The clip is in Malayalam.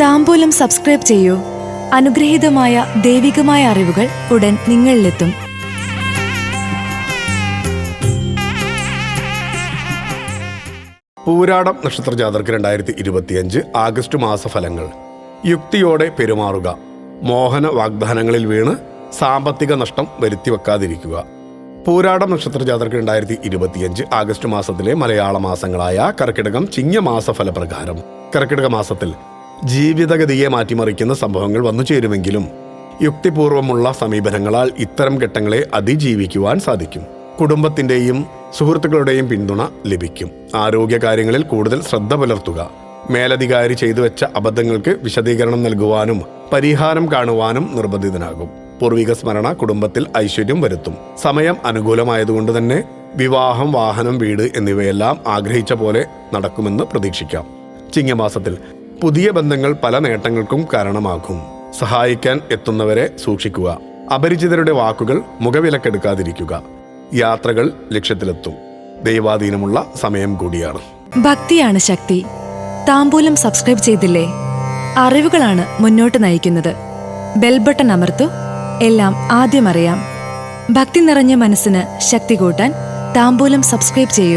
താമ്പൂലം സബ്സ്ക്രൈബ് ചെയ്യൂ. അനുഗ്രഹീതമായ ദൈവികമായ അറിവുകൾ ഉടൻ നിങ്ങളിലെത്തും. പൂരാടം നക്ഷത്ര ജാതർക്ക് രണ്ടായിരത്തി ഇരുപത്തിയഞ്ച് ആഗസ്റ്റ് മാസ ഫലങ്ങൾ യുക്തിയോടെ പെരുമാറുക. മോഹന വാഗ്ദാനങ്ങളിൽ വീണ് സാമ്പത്തിക നഷ്ടം വരുത്തി വെക്കാതിരിക്കുക പൂരാടം നക്ഷത്ര ജാതർക്ക് രണ്ടായിരത്തി ഇരുപത്തിയഞ്ച് ആഗസ്റ്റ് മാസത്തിലെ മലയാള മാസങ്ങളായ കർക്കിടകം ചിങ്ങമാസ ഫലപ്രകാരം കർക്കിടക മാസത്തിൽ ജീവിതഗതിയെ മാറ്റിമറിക്കുന്ന സംഭവങ്ങൾ വന്നു ചേരുമെങ്കിലും യുക്തിപൂർവമുള്ള സമീപനങ്ങളാൽ ഇത്തരം ഘട്ടങ്ങളെ അതിജീവിക്കുവാൻ സാധിക്കും. കുടുംബത്തിന്റെയും സുഹൃത്തുക്കളുടെയും പിന്തുണ ലഭിക്കും. ആരോഗ്യകാര്യങ്ങളിൽ കൂടുതൽ ശ്രദ്ധ പുലർത്തുക. മേലധികാരി ചെയ്തു വെച്ച അബദ്ധങ്ങൾക്ക് വിശദീകരണം നൽകുവാനും പരിഹാരം കാണുവാനും നിർബന്ധിതനാകും. പൂർവിക സ്മരണ കുടുംബത്തിൽ ഐശ്വര്യം വരുത്തും. സമയം അനുകൂലമായതുകൊണ്ട് തന്നെ വിവാഹം വാഹനം വീട് എന്നിവയെല്ലാം ആഗ്രഹിച്ച പോലെ നടക്കുമെന്ന് പ്രതീക്ഷിക്കാം. ചിങ്ങമാസത്തിൽ പുതിയ ബന്ധങ്ങൾ പല നേട്ടങ്ങൾക്കും കാരണമാകും. സഹായിക്കാൻ എത്തുന്നവരെ സൂക്ഷിക്കുക. അപരിചിതരുടെ വാക്കുകൾ മുഖവിലക്കെടുക്കാതിരിക്കുക. യാത്രകൾ ലക്ഷ്യത്തിലെത്തും. ദൈവാധീനമുള്ള സമയം കൂടിയാണ്. ഭക്തിയാണ് ശക്തി. താമ്പൂലം സബ്സ്ക്രൈബ് ചെയ്തില്ലേ? അറിവുകളാണ് മുന്നോട്ട് നയിക്കുന്നത്. ബെൽബട്ടൺ അമർത്തു. എല്ലാം ആദ്യം അറിയാം. ഭക്തി നിറഞ്ഞ മനസ്സിന് ശക്തി കൂട്ടാൻ താമ്പൂലം സബ്സ്ക്രൈബ് ചെയ്യൂ.